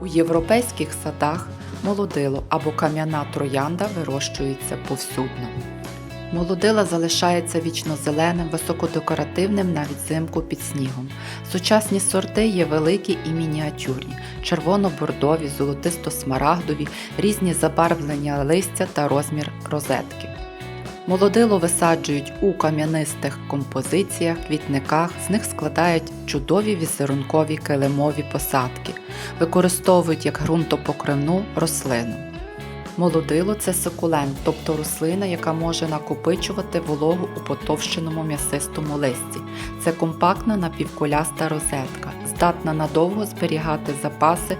У європейських садах молодило або кам'яна троянда вирощується повсюдно. Молодила залишається вічно-зеленим, високодекоративним навіть взимку під снігом. Сучасні сорти є великі і мініатюрні, червоно-бордові, золотисто-смарагдові, різні забарвлення листя та розмір розетки. Молодило висаджують у кам'янистих композиціях, квітниках, з них складають чудові візерункові килимові посадки, використовують як ґрунтопокривну рослину. Молодило це сукулент, тобто рослина, яка може накопичувати вологу у потовщеному м'ясистому листі. Це компактна напівкуляста розетка, здатна надовго зберігати запаси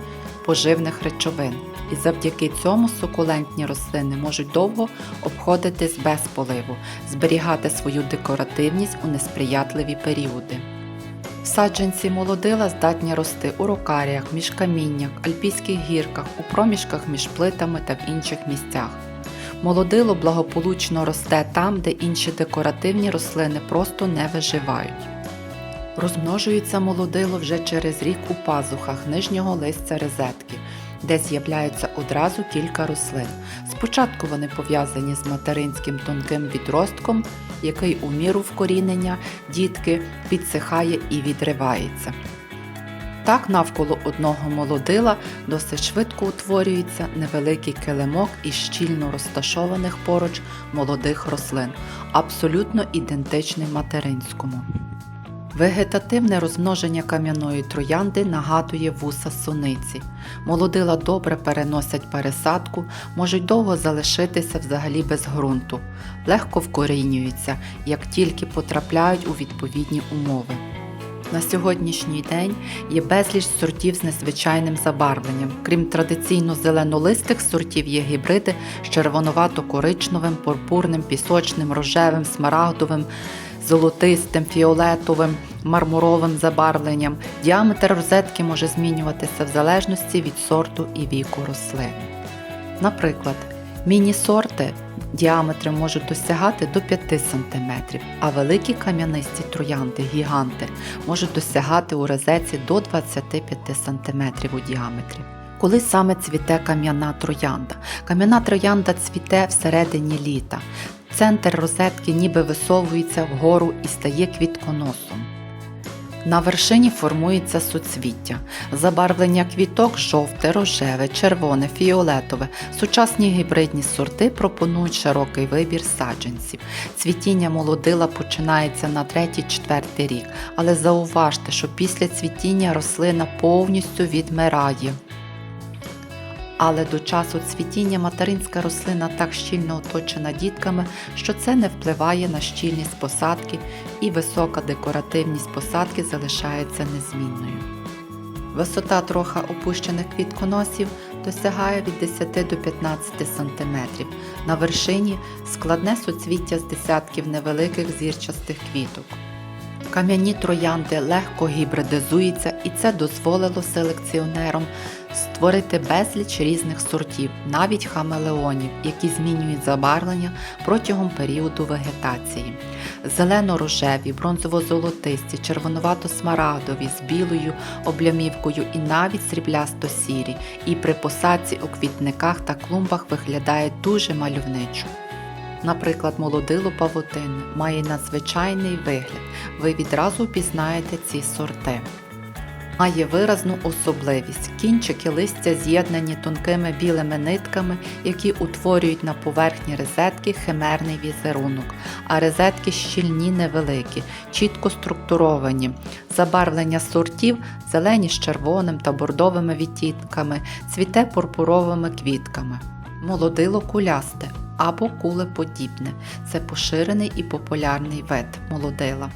поживних речовин. І завдяки цьому сукулентні рослини можуть довго обходитись без поливу, зберігати свою декоративність у несприятливі періоди. Саджанці молодила здатні рости у рокаріях, між каміннях, альпійських гірках, у проміжках між плитами та в інших місцях. Молодило благополучно росте там, де інші декоративні рослини просто не виживають. Розмножується молодило вже через рік у пазухах нижнього листя розетки, де з'являються одразу кілька рослин. Спочатку вони пов'язані з материнським тонким відростком, який у міру вкорінення дітки підсихає і відривається. Так навколо одного молодила досить швидко утворюється невеликий килимок із щільно розташованих поруч молодих рослин, абсолютно ідентичний материнському. Вегетативне розмноження кам'яної троянди нагадує вуса суниці. Молодила добре переносять пересадку, можуть довго залишитися взагалі без ґрунту, легко вкорінюються, як тільки потрапляють у відповідні умови. На сьогоднішній день є безліч сортів з незвичайним забарвленням. Крім традиційно зеленолистих сортів, є гібриди з червонувато-коричневим, пурпурним, пісочним, рожевим, смарагдовим, золотистим, фіолетовим, мармуровим забарвленням. Діаметр розетки може змінюватися в залежності від сорту і віку рослин. Наприклад, міні-сорти діаметри можуть досягати до 5 см, а великі кам'янисті троянди гіганти можуть досягати у розетці до 25 см у діаметрі. Коли саме цвіте кам'яна троянда? Кам'яна троянда цвіте всередині літа. Центр розетки ніби висовується вгору і стає квітконосом. На вершині формується суцвіття. Забарвлення квіток жовте, рожеве, червоне, фіолетове. Сучасні гібридні сорти пропонують широкий вибір саджанців. Цвітіння молодила починається на 3-4 рік, але зауважте, що після цвітіння рослина повністю відмирає. Але до часу цвітіння материнська рослина так щільно оточена дітками, що це не впливає на щільність посадки і висока декоративність посадки залишається незмінною. Висота трохи опущених квітконосів досягає від 10 до 15 см. На вершині складне суцвіття з десятків невеликих зірчастих квіток. Кам'яні троянди легко гібридизуються і це дозволило селекціонерам створити безліч різних сортів, навіть хамелеонів, які змінюють забарвлення протягом періоду вегетації. Зелено-рожеві, бронзово-золотисті, червонувато-смарагдові з білою облямівкою і навіть сріблясто-сірі, і при посадці у квітниках та клумбах виглядають дуже мальовничо. Наприклад, молодило павутинне має надзвичайний вигляд. Ви відразу впізнаєте ці сорти. Має виразну особливість. Кінчики листя з'єднані тонкими білими нитками, які утворюють на поверхні розетки химерний візерунок, а розетки щільні невеликі, чітко структуровані. Забарвлення сортів зелені з червоним та бордовими відтінками, цвіте пурпуровими квітками. Молодило кулясте або кулеподібне. Це поширений і популярний вид молодила.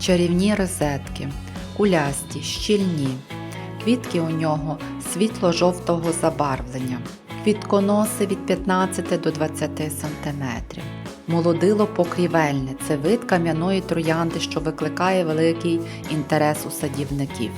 Чарівні розетки кулясті, щільні. Квітки у нього світло-жовтого забарвлення, квітконоси від 15 до 20 см. Молодило покрівельне це вид кам'яної троянди, що викликає великий інтерес у садівників.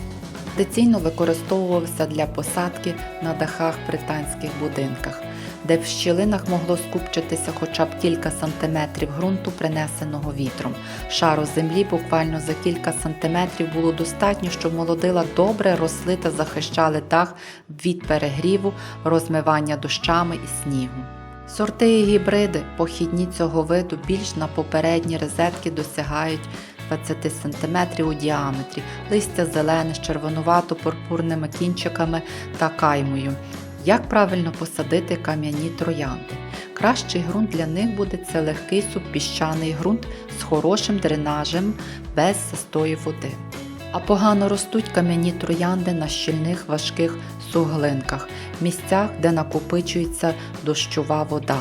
Традиційно використовувався для посадки на дахах британських будинках. Де в щілинах могло скупчитися хоча б кілька сантиметрів ґрунту, принесеного вітром. Шару землі буквально за кілька сантиметрів було достатньо, щоб молодила добре росли та захищали дах від перегріву, розмивання дощами і снігу. Сорти і гібриди похідні цього виду більш на попередні розетки досягають 20 см у діаметрі, листя зелене з червонувато-пурпурними кінчиками та каймою. Як правильно посадити кам'яні троянди? Кращий ґрунт для них буде це легкий субпіщаний ґрунт з хорошим дренажем без застою води. А погано ростуть кам'яні троянди на щільних важких суглинках, місцях, де накопичується дощова вода.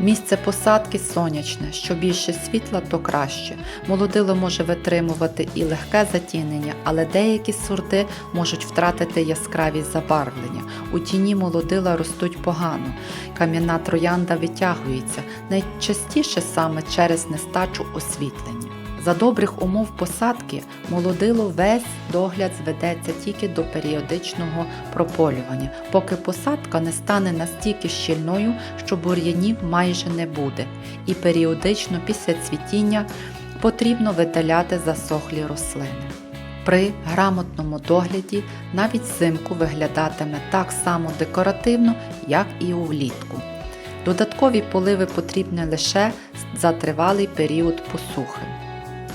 Місце посадки сонячне, що більше світла, то краще. Молодило може витримувати і легке затінення, але деякі сорти можуть втратити яскравість забарвлення. У тіні молодила ростуть погано. Кам'яна троянда витягується, найчастіше саме через нестачу освітлення. За добрих умов посадки молодило весь догляд зведеться тільки до періодичного прополювання, поки посадка не стане настільки щільною, що бур'янів майже не буде, і періодично після цвітіння потрібно видаляти засохлі рослини. При грамотному догляді навіть взимку виглядатиме так само декоративно, як і влітку. Додаткові поливи потрібні лише за тривалий період посухи.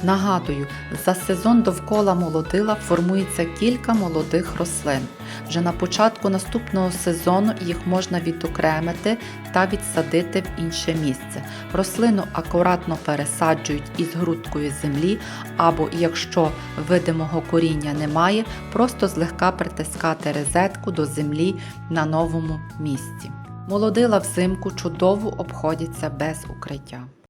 Нагадую, за сезон довкола молодила формується кілька молодих рослин. Вже на початку наступного сезону їх можна відокремити та відсадити в інше місце. Рослину акуратно пересаджують із грудкою землі, або, якщо видимого коріння немає, просто злегка притискати розетку до землі на новому місці. Молодила взимку чудово обходяться без укриття.